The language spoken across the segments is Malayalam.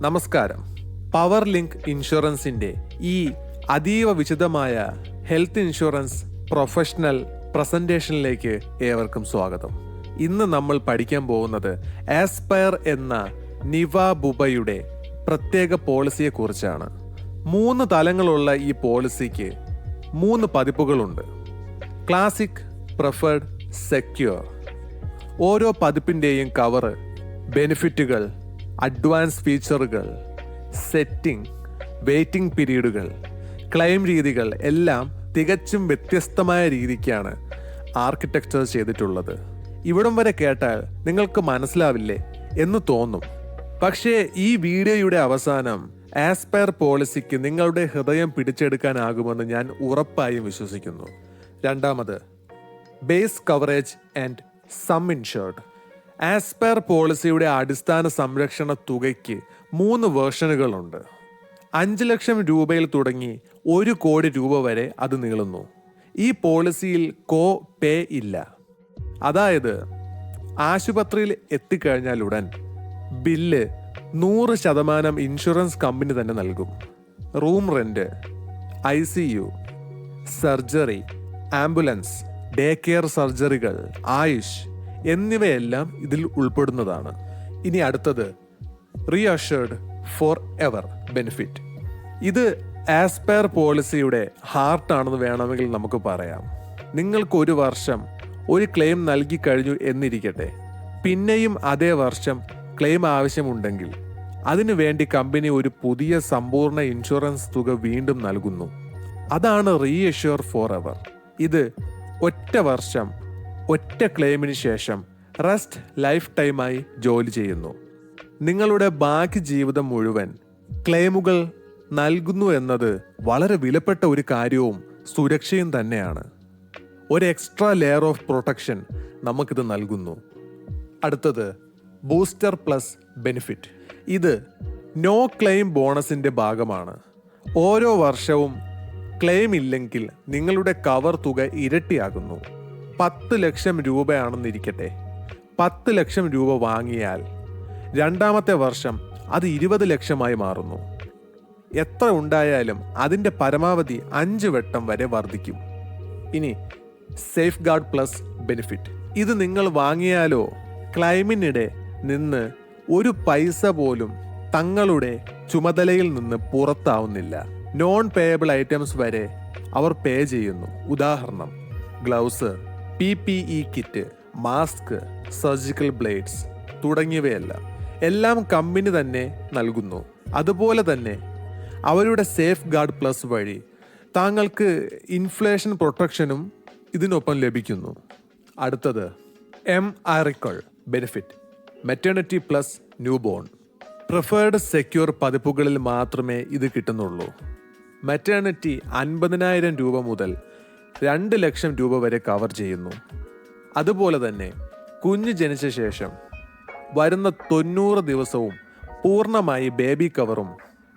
നമസ്കാരം. പവർ ലിങ്ക് ഇൻഷുറൻസിന്റെ ഈ അതീവ വിശദമായ ഹെൽത്ത് ഇൻഷുറൻസ് പ്രൊഫഷണൽ പ്രസന്റേഷനിലേക്ക് ഏവർക്കും സ്വാഗതം. ഇന്ന് നമ്മൾ പഠിക്കാൻ പോകുന്നത് ആസ്പയർ എന്ന നിവ ബുബയുടെ പ്രത്യേക പോളിസിയെ കുറിച്ചാണ് മൂന്ന് തലങ്ങളുള്ള ഈ പോളിസിക്ക് മൂന്ന് പതിപ്പുകളുണ്ട്. ക്ലാസിക് പ്രിഫേർഡ് സെക്യൂർ ഓരോ പതിപ്പിന്റെയും കവറ് ബെനിഫിറ്റുകൾ അഡ്വാൻസ് ഫീച്ചറുകൾ സെറ്റിംഗ് വെയിറ്റിംഗ് പീരീഡുകൾ ക്ലെയിം രീതികൾ എല്ലാം തികച്ചും വ്യത്യസ്തമായ രീതിക്കാണ് ആർക്കിടെക്ചർ ചെയ്തിട്ടുള്ളത്. ഇവിടം വരെ കേട്ടാൽ നിങ്ങൾക്ക് മനസ്സിലാവില്ലേ എന്ന് തോന്നും. പക്ഷേ ഈ വീഡിയോയുടെ അവസാനം ആസ്പയർ പോളിസിക്ക് നിങ്ങളുടെ ഹൃദയം പിടിച്ചെടുക്കാനാകുമെന്ന് ഞാൻ ഉറപ്പായും വിശ്വസിക്കുന്നു. രണ്ടാമത് base coverage and sum insured aspire പോളിസിയുടെ അടിസ്ഥാന സംരക്ഷണ തുകയ്ക്ക് മൂന്ന് വേർഷനുകളുണ്ട്. അഞ്ച് ലക്ഷം രൂപയിൽ തുടങ്ങി ഒരു കോടി രൂപ വരെ അത് നീളുന്നു. ഈ പോളിസിയിൽ കോ പേ ഇല്ല. അതായത് ആശുപത്രിയിൽ എത്തിക്കഴിഞ്ഞാൽ ഉടൻ ബില്ല് നൂറ് ശതമാനം ഇൻഷുറൻസ് കമ്പനി തന്നെ നൽകും. Room rent I C U surgery ambulance day care സർജറികൾ Ayush എന്നിവയെല്ലാം ഇതിൽ ഉൾപ്പെടുന്നതാണ്. ഇനി അടുത്തത് റീഅഷേർഡ് ഫോർ എവർ ബെനിഫിറ്റ് ഇത് ആസ്പയർ പോളിസിയുടെ ഹാർട്ടാണെന്ന് വേണമെങ്കിൽ നമുക്ക് പറയാം. നിങ്ങൾക്ക് ഒരു വർഷം ഒരു ക്ലെയിം നൽകി കഴിഞ്ഞു എന്നിരിക്കട്ടെ. പിന്നെയും അതേ വർഷം ക്ലെയിം ആവശ്യമുണ്ടെങ്കിൽ അതിനു വേണ്ടി കമ്പനി ഒരു പുതിയ സമ്പൂർണ ഇൻഷുറൻസ് തുക വീണ്ടും നൽകുന്നു. അതാണ് റീഅഷ്യൂർ ഫോർ എവർ ഇത് ഒറ്റ വർഷം ഒറ്റ ക്ലെയിമിന് ശേഷം റെസ്റ്റ് ലൈഫ് ടൈമായി ജോലി ചെയ്യുന്നു. നിങ്ങളുടെ ബാക്കി ജീവിതം മുഴുവൻ ക്ലെയിമുകൾ നൽകുന്നു എന്നത് വളരെ വിലപ്പെട്ട ഒരു കാര്യവും സുരക്ഷയും തന്നെയാണ്. ഒരു എക്സ്ട്രാ ലെയർ ഓഫ് പ്രൊട്ടക്ഷൻ നമുക്കിത് നൽകുന്നു. അടുത്തത് ബൂസ്റ്റർ പ്ലസ് ബെനിഫിറ്റ് ഇത് നോ ക്ലെയിം ബോണസിന്റെ ഭാഗമാണ്. ഓരോ വർഷവും ക്ലെയിം ഇല്ലെങ്കിൽ നിങ്ങളുടെ കവർ തുക ഇരട്ടിയാകുന്നു. പത്ത് ലക്ഷം രൂപയാണെന്നിരിക്കട്ടെ. പത്ത് ലക്ഷം രൂപ വാങ്ങിയാൽ രണ്ടാമത്തെ വർഷം അത് ഇരുപത് ലക്ഷമായി മാറുന്നു. എത്ര ഉണ്ടായാലും അതിന്റെ പരമാവധി അഞ്ച് വട്ടം വരെ വർദ്ധിക്കും. ഇനി സേഫ് ഗാർഡ് പ്ലസ് ബെനിഫിറ്റ് ഇത് നിങ്ങൾ വാങ്ങിയാലോ? ക്ലൈമിനിടെ നിന്ന് ഒരു പൈസ പോലും തങ്ങളുടെ ചുമതലയിൽ നിന്ന് പുറത്താവുന്നില്ല. നോൺ പേയബിൾ ഐറ്റംസ് വരെ അവർ പേ ചെയ്യുന്നു. ഉദാഹരണം gloves P P E kit mask surgical blades തുടങ്ങിയവയെല്ലാം എല്ലാം കമ്പനി തന്നെ നൽകുന്നു. അതുപോലെ തന്നെ അവരുടെ സേഫ് ഗാർഡ് പ്ലസ് വഴി താങ്കൾക്ക് ഇൻഫ്ലേഷൻ പ്രൊട്ടക്ഷനും ഇതിനൊപ്പം ലഭിക്കുന്നു. അടുത്തത് miracle benefit maternity plus new born preferred secure പതിപ്പുകളിൽ മാത്രമേ ഇത് കിട്ടുന്നുള്ളൂ. മെറ്റേണിറ്റി അൻപതിനായിരം രൂപ മുതൽ രണ്ട് ലക്ഷം രൂപ വരെ കവർ ചെയ്യുന്നു. അതുപോലെ തന്നെ കുഞ്ഞ് ജനിച്ച ശേഷം വരുന്ന തൊണ്ണൂറ് ദിവസവും പൂർണമായി ബേബി കവറും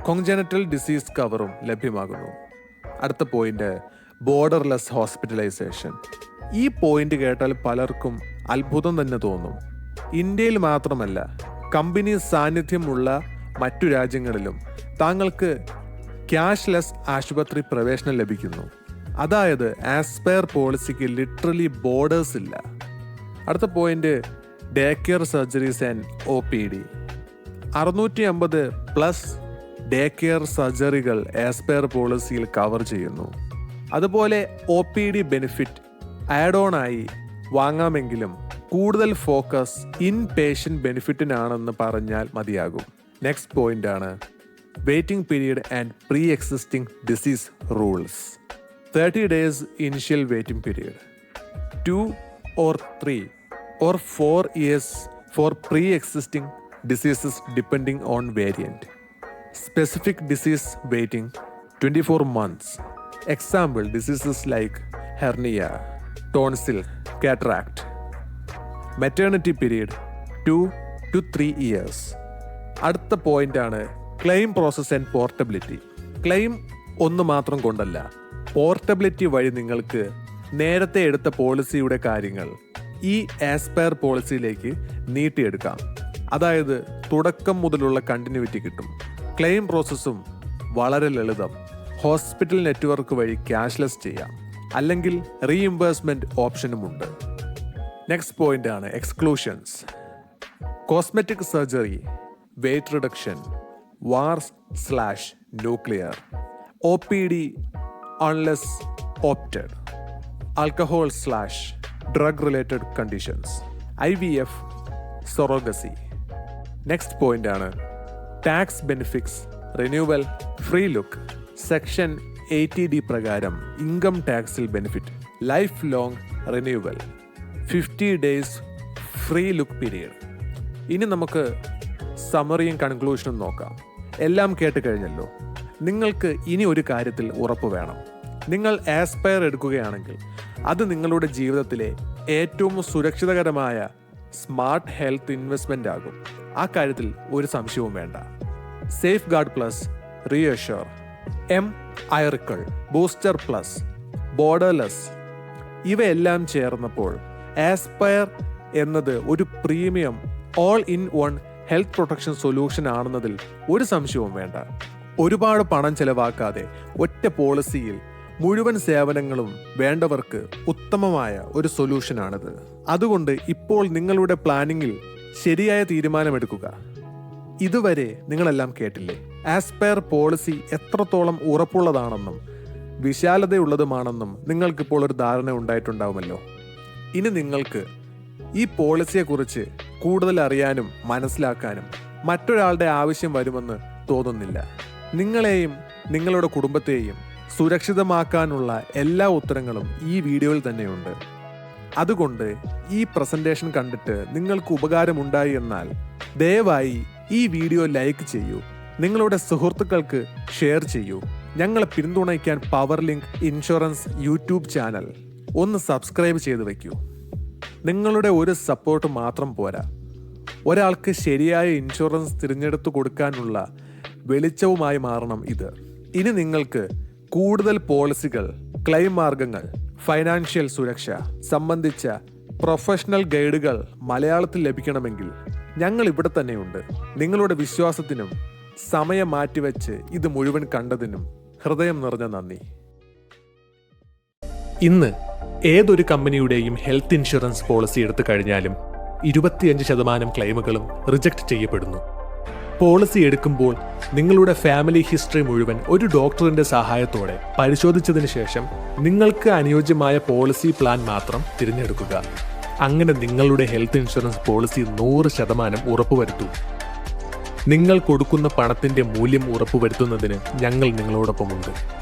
കൊങ്ജനറ്റൽ ഡിസീസ് കവറും ലഭ്യമാകുന്നു. അടുത്ത പോയിന്റ് ബോർഡർലെസ് ഹോസ്പിറ്റലൈസേഷൻ ഈ പോയിന്റ് കേട്ടാൽ പലർക്കും അത്ഭുതം തന്നെ തോന്നും. ഇന്ത്യയിൽ മാത്രമല്ല കമ്പനി സാന്നിധ്യമുള്ള മറ്റു രാജ്യങ്ങളിലും താങ്കൾക്ക് ക്യാഷ്ലെസ് ആശുപത്രി പ്രവേശനം ലഭിക്കുന്നു. അതായത് ആസ്പയർ പോളിസിക്ക് ലിറ്ററലി ബോർഡേഴ്സ് ഇല്ല. അടുത്ത point day care surgeries and O P D അറുന്നൂറ്റി അമ്പത് പ്ലസ് ഡേ കെയർ സർജറികൾ ആസ്പയർ പോളിസിയിൽ കവർ ചെയ്യുന്നു. അതുപോലെ O P D benefit add on ആയി വാങ്ങാമെങ്കിലും കൂടുതൽ ഫോക്കസ് ഇൻ പേഷ്യന്റ് ബെനിഫിറ്റിനാണെന്ന് പറഞ്ഞാൽ മതിയാകും നെക്സ്റ്റ് പോയിന്റ് ആണ് waiting period and pre existing disease rules thirty days initial waiting period two or three or four years for pre existing diseases depending on variant specific disease waiting 24 months. Example diseases like hernia, tonsil, cataract. Maternity period 2 to 3 years. അടുത്ത പോയിന്റാണ് claim process and portability claim ഒന്ന് മാത്രം കൊണ്ടല്ല പോർട്ടബിലിറ്റി വഴി നിങ്ങൾക്ക് നേരത്തെ എടുത്ത പോളിസിയുടെ കാര്യങ്ങൾ ഈ ആസ്പയർ പോളിസിയിലേക്ക് നീട്ടിയെടുക്കാം. അതായത് തുടക്കം മുതലുള്ള കണ്ടിന്യൂറ്റി കിട്ടും. ക്ലെയിം പ്രോസസ്സും വളരെ ലളിതം. ഹോസ്പിറ്റൽ നെറ്റ്വർക്ക് വഴി ക്യാഷ്ലെസ് ചെയ്യാം. അല്ലെങ്കിൽ റീഇംബേഴ്സ്മെന്റ് ഓപ്ഷനുമുണ്ട് നെക്സ്റ്റ് പോയിന്റ് ആണ് exclusions cosmetic surgery weight reduction wars slash nuclear O P D unless opted alcohol slash drug related conditions I V F surrogacy next point ആണ് tax benefits renewal free look section eighty D പ്രകാരം income ടാക്സിൽ benefit life long renewal fifty days free look period. ഇനി നമുക്ക് സമറിയും കൺക്ലൂഷനും നോക്കാം. എല്ലാം കേട്ട് കഴിഞ്ഞല്ലോ. നിങ്ങൾക്ക് ഇനി ഒരു കാര്യത്തിൽ ഉറപ്പ് വേണം. നിങ്ങൾ ആസ്പയർ എടുക്കുകയാണെങ്കിൽ അത് നിങ്ങളുടെ ജീവിതത്തിലെ ഏറ്റവും സുരക്ഷിതകരമായ സ്മാർട്ട് ഹെൽത്ത് ഇൻവെസ്റ്റ്മെന്റ് ആകും ആ കാര്യത്തിൽ ഒരു സംശയവും വേണ്ട. Safeguard plus reassure miracle. Booster plus. Borderless. ഇവയെല്ലാം ചേർന്നപ്പോൾ ആസ്പയർ എന്നത് ഒരു premium all in one health protection solution ആണെന്നതിൽ ഒരു സംശയവും വേണ്ട. ഒരുപാട് പണം ചെലവാക്കാതെ ഒറ്റ പോളിസിയിൽ മുഴുവൻ സേവനങ്ങളും വേണ്ടവർക്ക് ഉത്തമമായ ഒരു സൊല്യൂഷനാണിത് അതുകൊണ്ട് ഇപ്പോൾ നിങ്ങളുടെ പ്ലാനിങ്ങിൽ ശരിയായ തീരുമാനമെടുക്കുക. ഇതുവരെ നിങ്ങളെല്ലാം കേട്ടില്ലേ? ആസ്പയർ പോളിസി എത്രത്തോളം ഉറപ്പുള്ളതാണെന്നും വിശാലതയുള്ളതുമാണെന്നും നിങ്ങൾക്കിപ്പോൾ ഒരു ധാരണ ഉണ്ടായിട്ടുണ്ടാവുമല്ലോ. ഇനി നിങ്ങൾക്ക് ഈ പോളിസിയെക്കുറിച്ച് കൂടുതൽ അറിയാനും മനസ്സിലാക്കാനും മറ്റൊരാളുടെ ആവശ്യം വരുമെന്ന് തോന്നുന്നില്ല. നിങ്ങളെയും നിങ്ങളുടെ കുടുംബത്തെയും സുരക്ഷിതമാക്കാനുള്ള എല്ലാ ഉത്തരങ്ങളും ഈ വീഡിയോയിൽ തന്നെയുണ്ട്. അതുകൊണ്ട് ഈ പ്രസന്റേഷൻ കണ്ടിട്ട് നിങ്ങൾക്ക് ഉപകാരമുണ്ടായി എന്നാൽ ദയവായി ഈ വീഡിയോ ലൈക്ക് ചെയ്യൂ. നിങ്ങളുടെ സുഹൃത്തുക്കൾക്ക് ഷെയർ ചെയ്യൂ. ഞങ്ങളെ പിന്തുണയ്ക്കാൻ power link insurance YouTube channel ഒന്ന് സബ്സ്ക്രൈബ് ചെയ്ത് വയ്ക്കൂ നിങ്ങളുടെ ഒരു സപ്പോർട്ട് മാത്രം പോരാ. ഒരാൾക്ക് ശരിയായ ഇൻഷുറൻസ് തിരഞ്ഞെടുത്തു കൊടുക്കാനുള്ള വെളിച്ചവുമായി മാറണം ഇത്. ഇനി നിങ്ങൾക്ക് കൂടുതൽ പോളിസികൾ ക്ലെയിം മാർഗങ്ങൾ ഫൈനാൻഷ്യൽ സുരക്ഷ സംബന്ധിച്ച പ്രൊഫഷണൽ ഗൈഡുകൾ മലയാളത്തിൽ ലഭിക്കണമെങ്കിൽ ഞങ്ങൾ ഇവിടെ തന്നെയുണ്ട്. നിങ്ങളുടെ വിശ്വാസത്തിനും സമയം മാറ്റിവെച്ച് ഇത് മുഴുവൻ കണ്ടതിനും ഹൃദയം നിറഞ്ഞ നന്ദി. ഇന്ന് ഏതൊരു കമ്പനിയുടെയും ഹെൽത്ത് ഇൻഷുറൻസ് പോളിസി എടുത്തു കഴിഞ്ഞാലും ഇരുപത്തിയഞ്ച് ശതമാനം ക്ലെയിമുകളും റിജക്ട് ചെയ്യപ്പെടുന്നു. പോളിസി എടുക്കുമ്പോൾ നിങ്ങളുടെ ഫാമിലി ഹിസ്റ്ററി മുഴുവൻ ഒരു ഡോക്ടറിന്റെ സഹായത്തോടെ പരിശോധിച്ചതിന് ശേഷം നിങ്ങൾക്ക് അനുയോജ്യമായ പോളിസി പ്ലാൻ മാത്രം തിരഞ്ഞെടുക്കുക. അങ്ങനെ നിങ്ങളുടെ ഹെൽത്ത് ഇൻഷുറൻസ് പോളിസി നൂറ് ശതമാനം ഉറപ്പുവരുത്തൂ. നിങ്ങൾ കൊടുക്കുന്ന പണത്തിന്റെ മൂല്യം ഉറപ്പുവരുത്തുന്നതിന് ഞങ്ങൾ നിങ്ങളോടൊപ്പമുണ്ട്.